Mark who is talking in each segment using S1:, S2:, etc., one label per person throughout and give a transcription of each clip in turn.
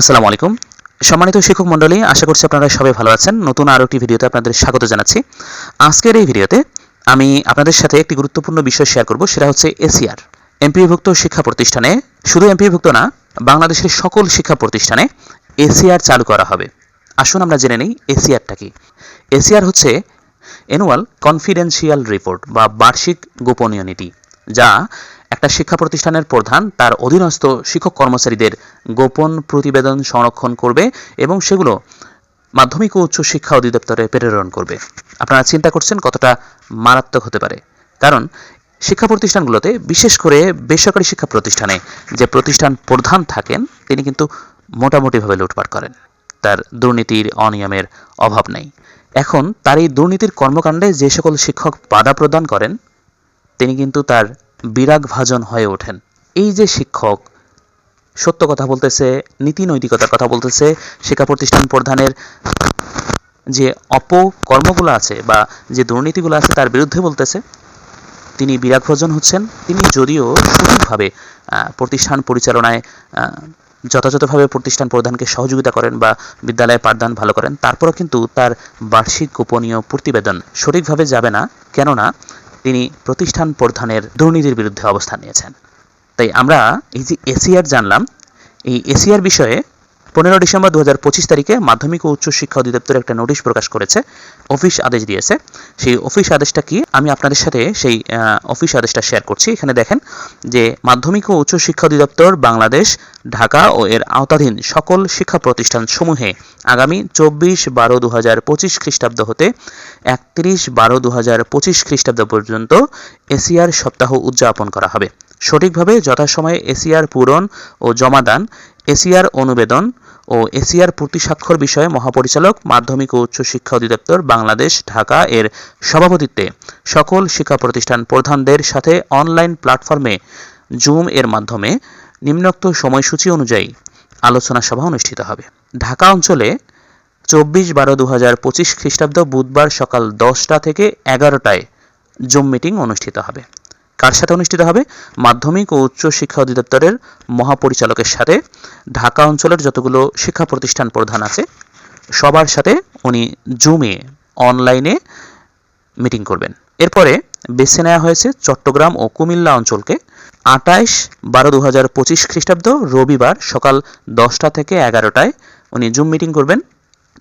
S1: আসসালামু আলাইকুম। সম্মানিত শিক্ষক মণ্ডলী, আশা করছি আপনারা সবাই ভালো আছেন। নতুন আরও একটি ভিডিওতে আপনাদের স্বাগত জানাচ্ছি। আজকের এই ভিডিওতে আমি আপনাদের সাথে একটি গুরুত্বপূর্ণ বিষয় শেয়ার করব, সেটা হচ্ছে এসিআর এমপিভুক্ত শিক্ষা প্রতিষ্ঠানে, শুধু এমপিভুক্ত না, বাংলাদেশের সকল শিক্ষা প্রতিষ্ঠানে এসিআর চালু করা হবে। আসুন আমরা জেনে নিই এসিআরটা কি। এসিআর হচ্ছে অ্যানুয়াল কনফিডেন্সিয়াল রিপোর্ট বা বার্ষিক গোপনীয় নীতি, যা একটা শিক্ষা প্রতিষ্ঠানের প্রধান, তার অধীনস্থ শিক্ষক কর্মচারীদের গোপন প্রতিবেদন সংরক্ষণ করবে এবং সেগুলো মাধ্যমিক ও উচ্চ শিক্ষা অধিদপ্তরে প্রেরণ করবে। আপনারা চিন্তা করছেন কতটা মারাত্মক হতে পারে। কারণ শিক্ষা প্রতিষ্ঠানগুলোতে বিশেষ করে বেসরকারি শিক্ষা প্রতিষ্ঠানে যে প্রতিষ্ঠান প্রধান থাকেন, তিনি কিন্তু মোটামুটিভাবে লুটপাট করেন। তার দুর্নীতির অনিয়মের অভাব নেই। এখন তার এই দুর্নীতির কর্মকাণ্ডে যে সকল শিক্ষক বাধা প্রদান করেন, তিনি কিন্তু তার বিরাগ ভাজন হয়ে ওঠেন। এই যে শিক্ষক, সত্য কথা বলতেছে, নীতি নৈতিকতার কথা বলতেছে, শিক্ষা প্রতিষ্ঠান প্রধানের যে অপকর্মগুলো আছে বা যে দুর্নীতিগুলো আছে তার বিরুদ্ধে বলতেছে, তিনি বিরাগ ভজন হচ্ছেন। তিনি যদিও সঠিকভাবে প্রতিষ্ঠান পরিচালনায় যথাযথভাবে প্রতিষ্ঠান প্রধানকে সহযোগিতা করেন বা বিদ্যালয়ে পাঠদান ভালো করেন, তারপরও কিন্তু তার বার্ষিক গোপনীয় প্রতিবেদন সঠিকভাবে যাবে না। কেননা তিনি প্রতিষ্ঠান প্রধানের দুর্নীতির বিরুদ্ধে অবস্থান নিয়েছেন। তাই আমরা এই যে এসিআর জানলাম, এই এসিআর বিষয়ে পনেরো ডিসেম্বর দু হাজার পঁচিশ তারিখে মাধ্যমিক ও উচ্চ শিক্ষা অধিদপ্তর একটা নোটিশ প্রকাশ করেছে, অফিস আদেশ দিয়েছে। সেই অফিস আদেশটা কি? আমি আপনাদের সাথে সেই অফিস আদেশটা শেয়ার করছি। এখানে দেখেন যে মাধ্যমিক ও উচ্চ শিক্ষা অধিদপ্তর, বাংলাদেশ, ঢাকা ও এর আওতাধীন সকল শিক্ষা প্রতিষ্ঠান সমূহে আগামী চব্বিশ বারো দু হাজার পঁচিশ খ্রিস্টাব্দ হতে একত্রিশ বারো দু হাজার পঁচিশ খ্রিস্টাব্দ পর্যন্ত এশিয়ার সপ্তাহ উদযাপন করা হবে। সঠিকভাবে যথাসময়ে এসিআর পূরণ ও জমাদান এসিআর অনুবেদন ও এসিআর পূর্তি স্বাক্ষর বিষয়ে মহাপরিচালক, মাধ্যমিক ও উচ্চ শিক্ষা অধিদপ্তর বাংলাদেশ, ঢাকা এর সভাপতিত্বে সকল শিক্ষা প্রতিষ্ঠান প্রধানদের সাথে অনলাইন প্ল্যাটফর্মে জুম এর মাধ্যমে নিম্নোক্ত সময়সূচি অনুযায়ী আলোচনা সভা অনুষ্ঠিত হবে। ঢাকা অঞ্চলে চব্বিশ বারো দু হাজার পঁচিশ খ্রিস্টাব্দ বুধবার সকাল দশটা থেকে এগারোটায় জুম মিটিং অনুষ্ঠিত হবে কার সাথে অনুষ্ঠিত হবে? মাধ্যমিক ও উচ্চ শিক্ষা অধিদপ্তরের মহাপরিচালকের সাথে। ঢাকা অঞ্চলের যতগুলো শিক্ষা প্রতিষ্ঠান প্রধান আছে, সবার সাথে উনি জুমে অনলাইনে মিটিং করবেন। এরপরে বেছে নেওয়া হয়েছে চট্টগ্রাম ও কুমিল্লা অঞ্চলকে। আটাইশ বারো দু হাজার পঁচিশ খ্রিস্টাব্দ রবিবার সকাল দশটা থেকে এগারোটায় উনি জুম মিটিং করবেন।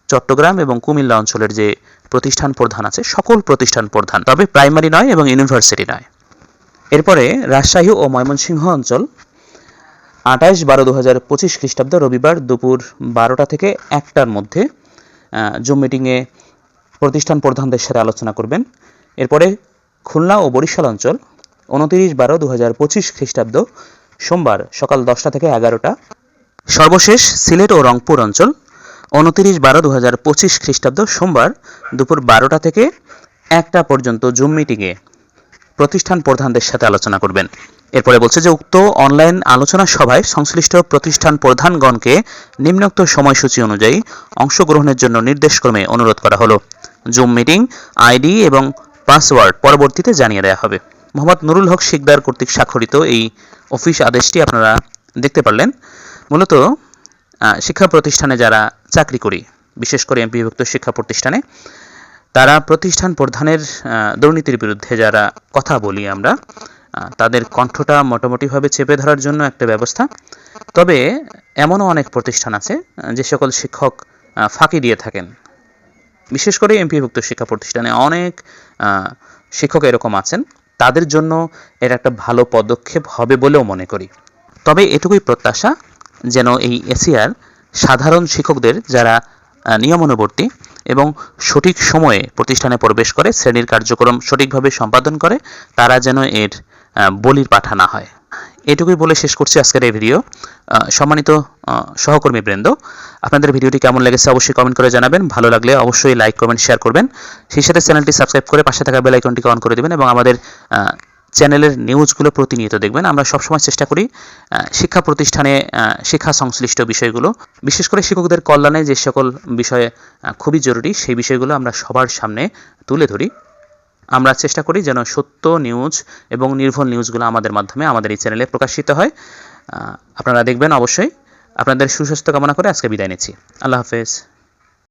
S1: চট্টগ্রাম এবং কুমিল্লা অঞ্চলের যে প্রতিষ্ঠান প্রধান আছে, সকল প্রতিষ্ঠান প্রধান। তবে প্রাইমারি নয় এবং ইউনিভার্সিটি নয়। এরপরে রাজশাহী ও ময়মনসিংহ অঞ্চল আঠাইশ বারো দু হাজার পঁচিশ খ্রিস্টাব্দ রবিবার দুপুর বারোটা থেকে একটার মধ্যে জুম মিটিংয়ে প্রতিষ্ঠান প্রধানদের সাথে আলোচনা করবেন। এরপরে খুলনা ও বরিশাল অঞ্চল, উনতিরিশ বারো দু হাজার পঁচিশ খ্রিস্টাব্দ সোমবার সকাল দশটা থেকে এগারোটা। সর্বশেষ সিলেট ও রংপুর অঞ্চল, উনতিরিশ বারো দু হাজার পঁচিশ খ্রিস্টাব্দ সোমবার দুপুর বারোটা থেকে একটা পর্যন্ত জুম মিটিংয়ে প্রতিষ্ঠান প্রধানদের সাথে আলোচনা করবেন। এরপরে বলছে যে, উক্ত অনলাইন আলোচনা সভায় সংশ্লিষ্ট প্রতিষ্ঠান প্রধানগণকে নিম্নোক্ত সময়সূচি অনুযায়ী অংশগ্রহণের জন্য নির্দেশক্রমে অনুরোধ করা হলো। জুম মিটিং, আইডি এবং পাসওয়ার্ড পরবর্তীতে জানিয়ে দেওয়া হবে। মোহাম্মদ নুরুল হক শিকদার কর্তৃক স্বাক্ষরিত এই অফিস আদেশটি আপনারা দেখতে পারলেন। মূলত শিক্ষা প্রতিষ্ঠানে যারা চাকরি করি, বিশেষ করে এমপিভুক্ত শিক্ষা প্রতিষ্ঠানে তারা প্রতিষ্ঠান প্রধানের দুর্নীতির বিরুদ্ধে যারা কথা বলি আমরা তাদের কণ্ঠটা মোটামুটিভাবে চেপে ধরার জন্য একটা ব্যবস্থা। তবে এমনও অনেক প্রতিষ্ঠান আছে যে সকল শিক্ষক ফাঁকি দিয়ে থাকেন। বিশেষ করে এমপিভুক্ত শিক্ষা প্রতিষ্ঠানে অনেক শিক্ষক এরকম আছেন। তাদের জন্য এটা একটা ভালো পদক্ষেপ হবে বলেও মনে করি। তবে এটুকুই প্রত্যাশা, যেন এই এসিআর সাধারণ শিক্ষকদের, যারা নিয়মানুবর্তী এবং সঠিক সময়ে প্রতিষ্ঠানে প্রবেশ করে, শ্রেণির কার্যক্রম সঠিকভাবে সম্পাদন করে, তারা যেন এর বলির পাঠা না হয়। এটুকুই বলে শেষ করছি আজকের এই ভিডিও। সম্মানিত সহকর্মী বৃন্দ, আপনাদের ভিডিওটি কেমন লেগেছে অবশ্যই কমেন্ট করে জানাবেন। ভালো লাগলে অবশ্যই লাইক, কমেন্ট, শেয়ার করবেন। সেই সাথে চ্যানেলটি সাবস্ক্রাইব করে পাশে থাকা বেল আইকনটিকে অন করে দেবেন এবং আমাদের চ্যানেলের নিউজগুলো প্রতিনিয়ত দেখবেন। আমরা সবসময় চেষ্টা করি শিক্ষা প্রতিষ্ঠানে শিক্ষা সংশ্লিষ্ট বিষয়গুলো, বিশেষ করে শিক্ষকদের কল্যাণে যে সকল বিষয়ে খুবই জরুরি, সেই বিষয়গুলো আমরা সবার সামনে তুলে ধরি। আমরা চেষ্টা করি যেন সত্য নিউজ এবং নির্ভুল নিউজগুলো আমাদের মাধ্যমে আমাদের এই চ্যানেলে প্রকাশিত হয়। আপনারা দেখবেন অবশ্যই। আপনাদের সুস্বাস্থ্য কামনা করে আজকে বিদায় নিচ্ছি। আল্লাহ হাফেজ।